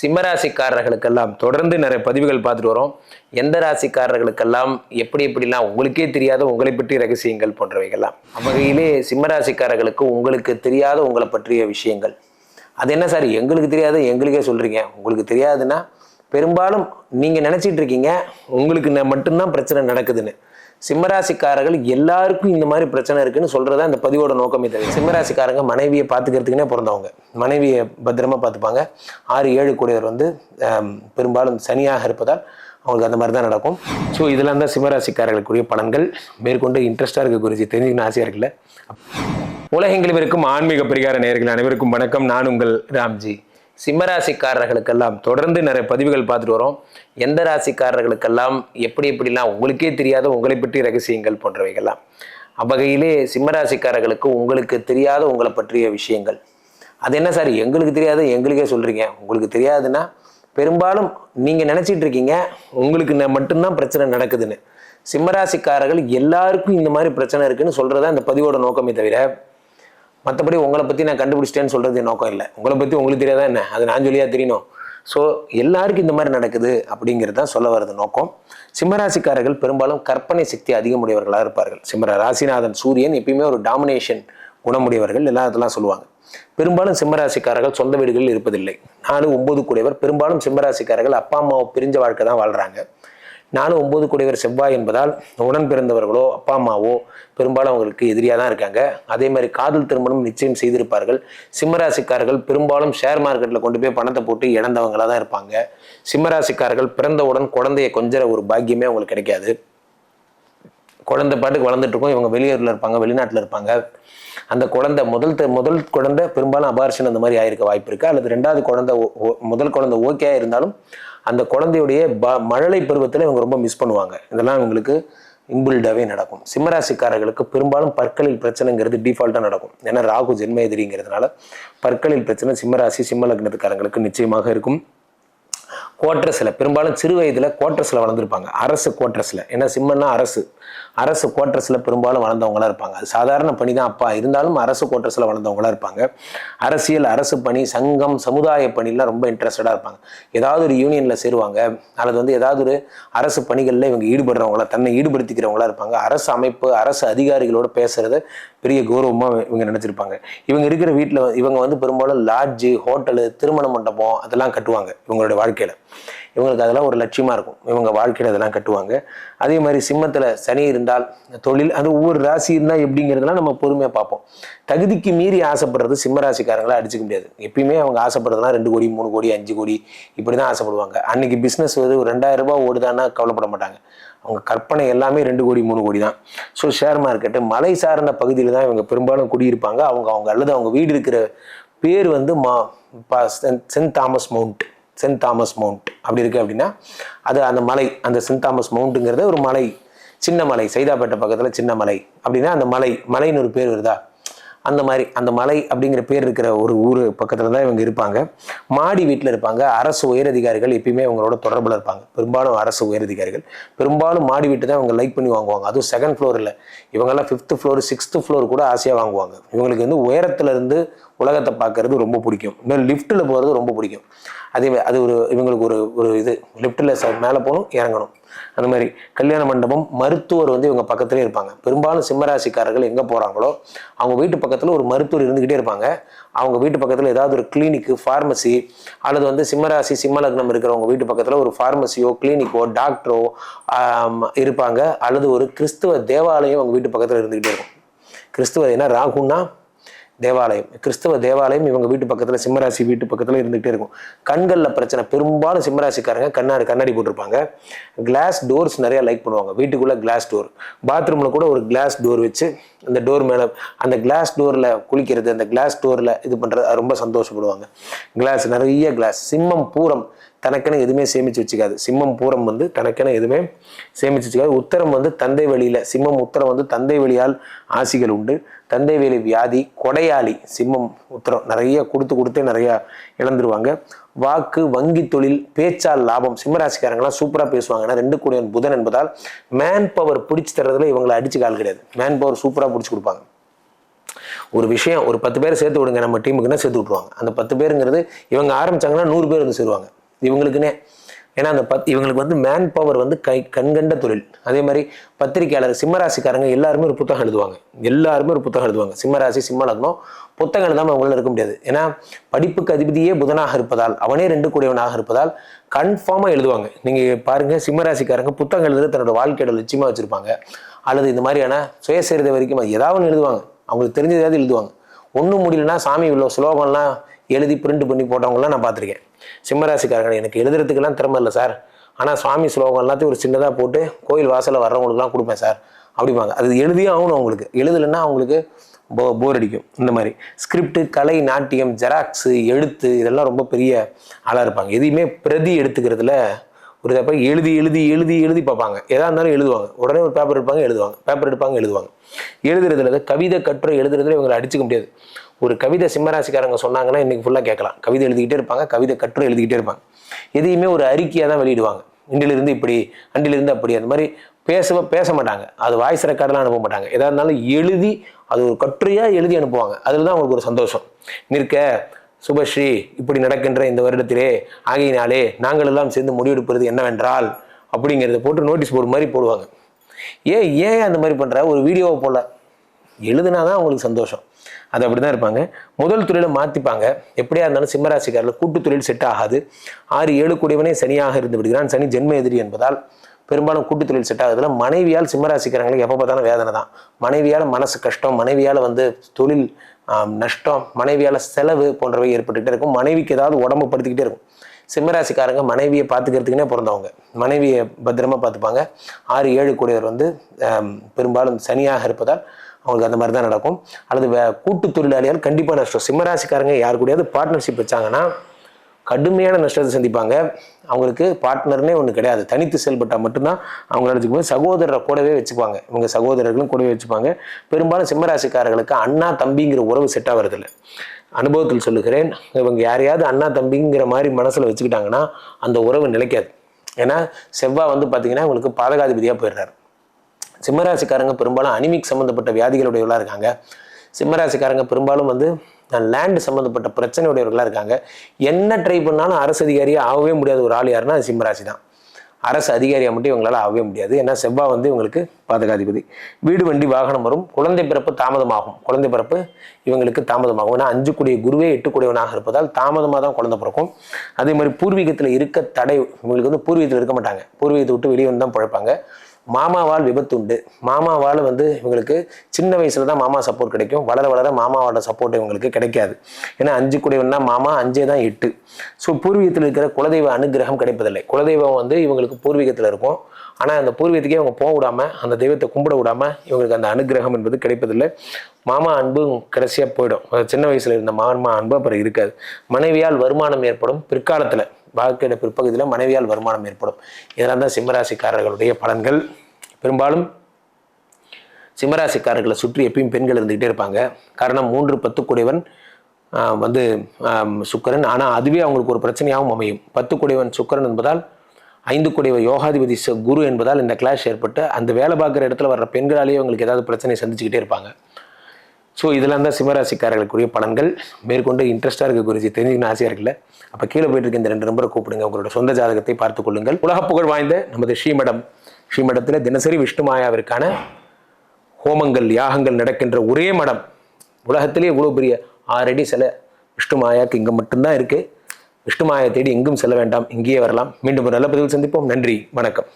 சிம்மராசிக்காரர்களுக்கெல்லாம் தொடர்ந்து நிறைய பதிவுகள் பார்த்துட்டு வரோம். எந்த ராசிக்காரர்களுக்கெல்லாம் எப்படி எப்படிலாம் உங்களுக்கே தெரியாத உங்களை பற்றிய ரகசியங்கள் போன்றவைகள்லாம். வகையிலே சிம்மராசிக்காரர்களுக்கு உங்களுக்கு தெரியாத உங்களை பற்றிய விஷயங்கள். அது என்ன சார்? எங்களுக்கு தெரியாத எங்களுக்கே சொல்கிறீங்க உங்களுக்கு தெரியாதுன்னா பெரும்பாலும் நீங்கள் நினச்சிட்டு இருக்கீங்க உங்களுக்கு மட்டும்தான் பிரச்சனை நடக்குதுன்னு. சிம்மராசிக்காரர்கள் எல்லாருக்கும் இந்த மாதிரி பிரச்சனை இருக்குன்னு சொல்றதா அந்த பதிவோட நோக்கமே தவிர சிம்மராசிக்காரங்க மனைவியை பார்த்துக்கிறதுக்குனே பிறந்தவங்க. மனைவியை பத்திரமா பார்த்துப்பாங்க. ஆறு ஏழு கூடியவர் வந்து பெரும்பாலும் சனியாக இருப்பதால் அவங்களுக்கு அந்த மாதிரி தான் நடக்கும். ஸோ இதெல்லாம் தான் சிம்மராசிக்காரர்களுக்குரிய பலன்கள். மேற்கொண்டு இன்ட்ரெஸ்டாக இருக்க குறித்து தெரிஞ்சுக்கணும் ஆசையாக இருக்குல்ல. உலகெங்கிலும் இருக்கும் ஆன்மீக பரிகார நேர்கள் அனைவருக்கும் வணக்கம். நான் உங்கள் ராம்ஜி. சிம்ம ராசிக்காரர்களுக்கெல்லாம் தொடர்ந்து நிறைய பதிவுகள் பார்த்துட்டு வரோம். எந்த ராசிக்காரர்களுக்கெல்லாம் எப்படி எப்படிலாம் உங்களுக்கே தெரியாத உங்களை பற்றி ரகசியங்கள் போன்றவைகள்லாம். அவ்வகையிலே சிம்ம ராசிக்காரர்களுக்கு உங்களுக்கு தெரியாத உங்களை பற்றிய விஷயங்கள். அது என்ன சார்? எங்களுக்கு தெரியாத எங்களுக்கே சொல்கிறீங்க உங்களுக்கு தெரியாதுன்னா பெரும்பாலும் நீங்கள் நினச்சிட்டு இருக்கீங்க உங்களுக்கு மட்டும்தான் பிரச்சனை நடக்குதுன்னு. சிம்மராசிக்காரர்கள் எல்லாருக்கும் இந்த மாதிரி பிரச்சனை இருக்குன்னு சொல்கிறதா இந்த பதிவோட நோக்கமே தவிர மற்றபடி உங்களை பற்றி நான் கண்டுபிடிச்சிட்டேன்னு சொல்கிறது என் நோக்கம் இல்லை. உங்களை பற்றி உங்களுக்கு தெரியாதா என்ன? அது நான் சொல்லியாக தெரியணும். ஸோ எல்லாருக்கும் இந்த மாதிரி நடக்குது அப்படிங்கிறது தான் சொல்ல வர்றது நோக்கம். சிம்மராசிக்காரர்கள் பெரும்பாலும் கற்பனை சக்தி அதிகமுடையவர்களாக இருப்பார்கள். சிம்ம ராசிநாதன் சூரியன் எப்பயுமே ஒரு டாமினேஷன் குணமுடையவர்கள் எல்லா இதெல்லாம் சொல்லுவாங்க. பெரும்பாலும் சிம்மராசிக்காரர்கள் சொந்த வீடுகளில் இருப்பதில்லை. நாலு ஒன்பது கூடியவர் பெரும்பாலும் சிம்மராசிக்காரர்கள் அப்பா அம்மாவை பிரிஞ்ச வாழ்க்கை தான் வாழ்கிறாங்க நாலு ஒம்பது கூடியவர் செவ்வாய் என்பதால் உடன் பிறந்தவர்களோ அப்பா அம்மாவோ பெரும்பாலும் அவங்களுக்கு எதிரியாக தான் இருக்காங்க. அதே மாதிரி காதல் திருமணம் நிச்சயம் செய்திருப்பார்கள். சிம்மராசிக்காரர்கள் பெரும்பாலும் ஷேர் மார்க்கெட்டில் கொண்டு போய் பணத்தை போட்டு இழந்தவங்களாக தான் இருப்பாங்க. சிம்மராசிக்காரர்கள் பிறந்தவுடன் குழந்தைய கொஞ்சற ஒரு பாக்கியமே அவங்களுக்கு கிடைக்காது. குழந்தை பாட்டுக்கு வளர்ந்துட்டு இருக்கும். இவங்க வெளியூரில் இருப்பாங்க வெளிநாட்டில் இருப்பாங்க. அந்த குழந்தை முதல் முதல் குழந்தை பெரும்பாலும் அபார்ஷன் அந்த மாதிரி ஆயிருக்க வாய்ப்பு இருக்குது அல்லது ரெண்டாவது குழந்தை ஓ- முதல் குழந்தை ஓகே இருந்தாலும் அந்த குழந்தையுடைய ப- மழலை பருவத்தில் இவங்க ரொம்ப மிஸ் பண்ணுவாங்க. இதெல்லாம் இவங்களுக்கு இம்புல்டாகவே நடக்கும். சிம்மராசிக்காரர்களுக்கு பெரும்பாலும் பற்களில் பிரச்சனைங்கிறது டிஃபால்ட்டாக நடக்கும். ஏன்னா ராகு ஜென்ம எதிரிங்கிறதுனால பற்களில் பிரச்சனை சிம்மராசி சிம்ம லக்னத்துக்காரங்களுக்கு நிச்சயமாக இருக்கும். குவார்டர்ஸில் பெரும்பாலும் சிறு வயதில் குவார்டர்ஸில் வளர்ந்துருப்பாங்க. அரசு குவார்டர்ஸில் ஏன்னா சிம்மன்னா அரசு. அரசு குவார்டர்ஸில் பெரும்பாலும் வளர்ந்தவங்களா இருப்பாங்க. அது சாதாரண பணி தான் அப்பா. இருந்தாலும் அரசு குவார்டர்ஸில் வளர்ந்தவங்களா இருப்பாங்க. அரசியல் அரசு பணி சங்கம் சமுதாய பணிலாம் ரொம்ப இன்ட்ரெஸ்டடாக இருப்பாங்க. ஏதாவது ஒரு யூனியனில் சேருவாங்க. அல்லது வந்து ஏதாவது ஒரு அரசு பணிகளில் இவங்க ஈடுபடுறவங்களா தன்னை ஈடுபடுத்திக்கிறவங்களா இருப்பாங்க. அரசு அமைப்பு அரசு அதிகாரிகளோட பேசுகிறத பெரிய கௌரவமாக இவங்க நினச்சிருப்பாங்க. இவங்க இருக்கிற வீட்டில் இவங்க வந்து பெரும்பாலும் லாட்ஜு ஹோட்டலு திருமண மண்டபம் அதெல்லாம் கட்டுவாங்க இவங்களுடைய வாழ்க்கையில். இவங்களுக்கு அதெல்லாம் ஒரு லட்சியமாக இருக்கும். இவங்க வாழ்க்கையில் அதெல்லாம் கட்டுவாங்க. அதே மாதிரி சிம்மத்தில் சனி இருந்தால் தொழில் அது ஒவ்வொரு ராசி இருந்தால் எப்படிங்கிறதெல்லாம் நம்ம பொறுமையாக பார்ப்போம். தகுதிக்கு மீறி ஆசைப்படுறது சிம்ம ராசிக்காரங்களை அடிச்சுக்க முடியாது. எப்பயுமே அவங்க ஆசைப்படுறதுலாம் ரெண்டு கோடி மூணு கோடி அஞ்சு கோடி இப்படி தான் ஆசைப்படுவாங்க. அன்னைக்கு பிஸ்னஸ் வந்து ஒரு ரெண்டாயிரம் ரூபாய் ஓடுதான்னா கவலைப்பட மாட்டாங்க. அவங்க கற்பனை எல்லாமே ரெண்டு கோடி மூணு கோடி தான். ஸோ ஷேர் மார்க்கெட்டு மலை சார்ந்த பகுதியில் தான் இவங்க பெரும்பாலும் குடியிருப்பாங்க. அவங்க அவங்க அல்லது அவங்க வீடு இருக்கிற பேர் வந்து மா பா- சென்ட் தாமஸ் மவுண்ட். சென்ட் தாமஸ் மவுண்ட். அப்படி இருக்குது அப்படின்னா அது அந்த மலை அந்த சென்ட் தாமஸ் மவுண்ட்டுங்கிறது ஒரு மலை சின்ன மலை சைதாப்பேட்டை பக்கத்தில் சின்ன மலை. அப்படின்னா அந்த மலை மலைன்னு ஒரு பேர் வருதா? அந்த மாதிரி அந்த மலை அப்படிங்கிற பேர் இருக்கிற ஒரு ஊர் பக்கத்தில் தான் இவங்க இருப்பாங்க. மாடி வீட்டில் இருப்பாங்க. அரசு உயரதிகாரிகள் எப்பயுமே அவங்களோட தொடர்பில் இருப்பாங்க. பெரும்பாலும் அரசு உயரதிகாரிகள். பெரும்பாலும் மாடி வீட்டு தான் இவங்க லைக் பண்ணி வாங்குவாங்க. அதுவும் செகண்ட் ஃப்ளோரில் இவங்கெல்லாம் ஃபிஃப்த்து ஃப்ளோர் சிக்ஸ்த்து ஃப்ளோர் கூட ஆசையாக வாங்குவாங்க. இவங்களுக்கு வந்து உயரத்துலேருந்து உலகத்தை பார்க்கறது ரொம்ப பிடிக்கும். இன்னும் லிஃப்ட்டில் போகிறது ரொம்ப பிடிக்கும். அதே அது ஒரு இவங்களுக்கு ஒரு ஒரு இது. லிஃப்ட்டில் மேலே போகணும் இறங்கணும். அந்த மாதிரி கல்யாண மண்டபம் மருத்துவர் வந்து இவங்க பக்கத்துலேயே இருப்பாங்க. பெரும்பாலும் சிம்மராசிக்காரர்கள் எங்கே போகிறாங்களோ அவங்க வீட்டு பக்கத்தில் ஒரு மருத்துவர் இருந்துக்கிட்டே இருப்பாங்க. அவங்க வீட்டு பக்கத்தில் ஏதாவது ஒரு கிளினிக்கு ஃபார்மசி அல்லது வந்து சிம்மராசி சிம்மலக்னம் இருக்கிறவங்க வீட்டு பக்கத்தில் ஒரு ஃபார்மசியோ கிளினிக்கோ டாக்டரோ இருப்பாங்க. அல்லது ஒரு கிறிஸ்துவ தேவாலயம் அவங்க வீட்டு பக்கத்தில் இருந்துக்கிட்டே இருக்கும். கிறிஸ்துவ ஏன்னா ராகுன்னா தேவாலயம். கிறிஸ்தவ தேவாலயம் இவங்க வீட்டு பக்கத்தில் சிம்மராசி வீட்டு பக்கத்தில் இருந்துகிட்டே இருக்கும். கண்களில் பிரச்சனை. பெரும்பாலும் சிம்மராசிக்காரங்க கண்ணாடி கண்ணாடி போட்டிருப்பாங்க. கிளாஸ் டோர்ஸ் நிறையா லைக் பண்ணுவாங்க. வீட்டுக்குள்ளே கிளாஸ் டோர் பாத்ரூமில் கூட ஒரு கிளாஸ் டோர் வச்சு அந்த டோர் மேலே அந்த கிளாஸ் டோரில் குளிக்கிறது அந்த கிளாஸ் டோரில் இது பண்ணுறது ரொம்ப சந்தோஷப்படுவாங்க. கிளாஸ் நிறைய கிளாஸ் சிம்மம் பூரம். தனக்கென எதுவுமே சேமிச்சு வச்சுக்காது. சிம்மம் பூரம் வந்து தனக்கென எதுவுமே சேமிச்சு வச்சுக்காது. உத்தரம் வந்து தந்தை வழியில சிம்மம் உத்தரம் வந்து தந்தை வழியால் ஆசிகள் உண்டு. தந்தை வேலி வியாதி கொடையாளி சிம்மம் உத்தரம் நிறைய கொடுத்து கொடுத்தே நிறைய இழந்துருவாங்க. வாக்கு வங்கி தொழில் பேச்சால் லாபம் சிம்மராசிக்காரங்களாம் சூப்பராக பேசுவாங்க. ஏன்னா ரெண்டு கூடியவன் புதன் என்பதால் மேன் பவர் பிடிச்சி தர்றதுல இவங்களை அடிச்சு கால் கிடையாது. மேன் பவர் சூப்பராக பிடிச்சி கொடுப்பாங்க. ஒரு விஷயம் ஒரு பத்து பேர் சேர்த்து விடுங்க நம்ம டீமுக்குன்னா சேர்த்து விட்ருவாங்க அந்த பத்து பேருங்கிறது இவங்க ஆரம்பிச்சாங்கன்னா நூறு பேர் வந்து சேருவாங்க. இவங்களுக்குன்னே ஏன்னா அந்த பத் இவங்களுக்கு வந்து மேன் பவர் வந்து கை கண்கண்ட தொழில். அதே மாதிரி பத்திரிக்கையாளர் சிம்மராசிக்காரங்க எல்லாருமே ஒரு புத்தகம் எழுதுவாங்க. எல்லாருமே ஒரு புத்தகம் எழுதுவாங்க. சிம்மராசி சிம்ம லக்னம் புத்தகம் எழுதாமல் அவங்களால இருக்க முடியாது. ஏன்னா படிப்புக்கு அதிபதியே புதனாக இருப்பதால் அவனே ரெண்டு கூடியவனாக இருப்பதால் கன்ஃபார்மாக எழுதுவாங்க. நீங்கள் பாருங்கள் சிம்மராசிக்காரங்க புத்தகம் எழுதுறது தன்னோட வாழ்க்கையோட லட்சியமாக வச்சுருப்பாங்க. அல்லது இந்த மாதிரியான சுயசரிதை வரைக்கும் அது ஏதாவது எழுதுவாங்க. அவங்களுக்கு தெரிஞ்சதாவது எழுதுவாங்க. ஒன்றும் முடியலன்னா சாமி உள்ள ஸ்லோகம்லாம் எழுதி பிரிண்ட் பண்ணி போட்டவங்களாம் நான் பார்த்துருக்கேன். சிம்மராசிக்காரங்க எனக்கு எழுதுறதுக்கெல்லாம் திறமை இல்லை சார். ஆனால் சுவாமி ஸ்லோகம் எல்லாத்தையும் ஒரு சின்னதாக போட்டு கோயில் வாசலில் வர்றவங்களுக்குலாம் கொடுப்பேன் சார். அப்படிம்பாங்க. அது எழுதியும் ஆகணும் அவங்களுக்கு. எழுதலைன்னா அவங்களுக்கு போ போர் அடிக்கும். இந்த மாதிரி. ஸ்கிரிப்ட் கலை நாட்டியம் ஜெராக்ஸு எழுத்து இதெல்லாம் ரொம்ப பெரிய ஆளாக இருப்பாங்க. எதையுமே பிரதி எடுத்துக்கிறதுல ஒரு தப்ப எழுதி எழுதி எழுதி எழுதி பார்ப்பாங்க. எதாக இருந்தாலும் எழுதுவாங்க. உடனே ஒரு பேப்பர் எடுப்பாங்க எழுதுவாங்க. பேப்பர் எடுப்பாங்க எழுதுவாங்க. எழுதுறதுல கவிதை கட்டுரை எழுதுறதுல இவங்களை அடிச்சுக்க முடியாது. ஒரு கவிதை சிம்மராசிக்காரங்க சொன்னாங்கன்னா இன்றைக்கி ஃபுல்லாக கேட்கலாம். கவிதை எழுதிக்கிட்டே இருப்பாங்க கவிதை கட்டுரை எழுதிக்கிட்டே இருப்பாங்க. எதையுமே ஒரு அறிக்கையாக தான் வெளியிடுவாங்க. இண்டிலிருந்து இப்படி அண்டிலிருந்து அப்படி அந்த மாதிரி பேச பேச மாட்டாங்க. அது வாய்ஸ் ரெக்கார்டெலாம் அனுப்ப மாட்டாங்க. எதாக இருந்தாலும் எழுதி அது ஒரு கட்டுரையாக எழுதி அனுப்புவாங்க. அதில் தான் அவங்களுக்கு ஒரு சந்தோஷம். நிற்க சுபஸ்ரீ இப்படி நடக்கின்ற இந்த வருடத்திலே ஆகையினாலே நாங்கள் எல்லாம் சேர்ந்து முடிவெடுப்பது என்னவென்றால் அப்படிங்கிறத போட்டு நோட்டீஸ் போர்டு மாதிரி போடுவாங்க. ஏன் ஏன் அந்த மாதிரி பண்ணுற ஒரு வீடியோவை போல. எழுதுனா தான் அவங்களுக்கு சந்தோஷம். அது அப்படி தான் இருப்பாங்க. முதல் தொழிலை மாற்றிப்பாங்க எப்படியா இருந்தாலும் சிம்மராசிக்காரில் கூட்டு தொழில் செட் ஆகாது. ஆறு ஏழு கூடியவனே சனியாக இருந்து விடுகிறான். சனி ஜென்ம எதிரி என்பதால் பெரும்பாலும் கூட்டு தொழில் செட் ஆகுதுல மனைவியால் சிம்மராசிக்காரங்களுக்கு எப்போ பார்த்தாலும் வேதனை தான். மனைவியால் மனசு கஷ்டம் மனைவியால் வந்து தொழில் நஷ்டம் மனைவியால் செலவு போன்றவை ஏற்பட்டுக்கிட்டே இருக்கும். மனைவிக்கு ஏதாவது உடம்பு படுத்திக்கிட்டே இருக்கும். சிம்மராசிக்காரங்க மனைவியை பார்த்துக்கிறதுக்குனே பிறந்தவங்க. மனைவியை பத்திரமா பார்த்துப்பாங்க. ஆறு ஏழு கூடியவர் வந்து பெரும்பாலும் சனியாக இருப்பதால் அவங்களுக்கு அந்த மாதிரி தான் நடக்கும். அல்லது வே- கூட்டு தொழிலாளியால் கண்டிப்பாக நஷ்டம். சிம்மராசிக்காரங்க யார் கூடயாவது பார்ட்னர்ஷிப் வச்சாங்கன்னா கடுமையான நஷ்டத்தை சந்திப்பாங்க. அவங்களுக்கு பார்ட்னர்னே ஒன்று கிடையாது. தனித்து செயல்பட்டால் மட்டும்தான் அவங்களால வச்சுக்கும்போது சகோதரரை கூடவே வச்சுப்பாங்க இவங்க சகோதரர்களும் கூடவே வச்சுப்பாங்க. பெரும்பாலும் சிம்மராசிக்காரர்களுக்கு அண்ணா தம்பிங்கிற உறவு செட் ஆகிறதில்ல அனுபவத்தில் சொல்லுகிறேன். இவங்க யாரையாவது அண்ணா தம்பிங்கிற மாதிரி மனசில் வச்சுக்கிட்டாங்கன்னா அந்த உறவு நிலைக்காது. ஏன்னா செவ்வாய் வந்து பார்த்திங்கன்னா இவங்களுக்கு பாதகாதிபதியாக போயிடுறாரு. சிம்மராசிக்காரங்க பெரும்பாலும் அனிமிக் சம்மந்தப்பட்ட வியாதிகளுடையவர்களாக இருக்காங்க. சிம்மராசிக்காரங்க பெரும்பாலும் வந்து லேண்டு சம்மந்தப்பட்ட பிரச்சனையுடையவர்களாக இருக்காங்க. என்ன ட்ரை பண்ணாலும் அரசு அதிகாரியாக ஆகவே முடியாத. ஒரு ஆள் யாருன்னா அது சிம்மராசி தான். அரசு அதிகாரியாக மட்டும் இவங்களால் ஆகவே முடியாது. ஏன்னா செவ்வாய் வந்து இவங்களுக்கு பாதகாதிபதி. வீடு வண்டி வாகனம் வரும். குழந்தை பிறப்பு தாமதமாகும். குழந்தை பிறப்பு இவங்களுக்கு தாமதமாகும். ஏன்னா அஞ்சு கூடிய குருவே எட்டு கூடியவனாக இருப்பதால் தாமதமாக தான் குழந்தை பிறக்கும். அதே மாதிரி பூர்வீகத்தில் இருக்க தடை இவங்களுக்கு வந்து பூர்வீகத்தில் இருக்க மாட்டாங்க. பூர்வீகத்தை விட்டு வெளியே வந்து தான் பழப்பாங்க. மாமாவால் விபத்து உண்டு. மாமாவால் வந்து இவங்களுக்கு சின்ன வயசுல தான் மாமா சப்போர்ட் கிடைக்கும். வளர வளர மாமாவோட சப்போர்ட் இவங்களுக்கு கிடைக்காது. ஏன்னா அஞ்சு கூடியவன்னா மாமா அஞ்சே தான் எட்டு. ஸோ பூர்வீகத்தில் இருக்கிற குலதெய்வ அனுகிரகம் கிடைப்பதில்லை. குலதெய்வம் வந்து இவங்களுக்கு பூர்வீகத்தில் இருக்கும். ஆனால் அந்த பூர்வீகத்துக்கே அவங்க போக விடாம அந்த தெய்வத்தை கும்பிட விடாம இவங்களுக்கு அந்த அனுகிரகம் என்பது கிடைப்பதில்லை. மாமா அன்பு கடைசியாக போயிடும். சின்ன வயசில் இருந்த மாமா அன்பு அப்புறம் இருக்காது. மனைவியால் வருமானம் ஏற்படும் பிற்காலத்தில். வாழ்க்கையோட பிற்பகுதியில் மனைவியால் வருமானம் ஏற்படும். இதெல்லாம் தான் சிம்மராசிக்காரர்களுடைய பலன்கள். பெரும்பாலும் சிம்மராசிக்காரர்களை சுற்றி எப்பயும் பெண்கள் இருந்துக்கிட்டே இருப்பாங்க. காரணம் மூன்று பத்து குடைவன் வந்து சுக்கரன். ஆனால் அதுவே அவங்களுக்கு ஒரு பிரச்சனையாகவும் அமையும். பத்து குடைவன் சுக்கரன் என்பதால் ஐந்து குடைவ யோகாதிபதி ச- குரு என்பதால் இந்த கிளாஷ் ஏற்பட்டு அந்த வேலை பார்க்குற இடத்துல வர்ற பெண்களாலேயே அவங்களுக்கு ஏதாவது பிரச்சனை சந்திச்சுக்கிட்டே இருப்பாங்க. ஸோ இதெல்லாம் தான் சிம்மராசிக்காரர்களுக்குரிய பலன்கள். மேற்கொண்டு இன்ட்ரெஸ்ட்டாக இருக்க குறித்து தெரிஞ்சுக்கணும் ஆசையாக இருக்குல்ல? அப்போ கீழே போயிட்டு இருக்க இந்த ரெண்டு நம்பரை கூப்பிடுங்க. உங்களோட சொந்த ஜாதகத்தை பார்த்துக் கொள்ளுங்கள். உலக புகழ் வாய்ந்த நமது ஸ்ரீமடம். ஸ்ரீமடத்தில் தினசரி விஷ்ணுமாயாவிற்கான ஹோமங்கள் யாகங்கள் நடக்கின்ற ஒரே மடம். உலகத்திலே இவ்வளோ பெரிய ஆறடி சிலை விஷ்ணுமாயாக்கு இங்கே மட்டும்தான் இருக்கு. விஷ்ணுமாயா தேடி எங்கும் செல்ல வேண்டாம். இங்கேயே வரலாம். மீண்டும் ஒரு நல்ல பதிவில் சந்திப்போம். நன்றி. வணக்கம்.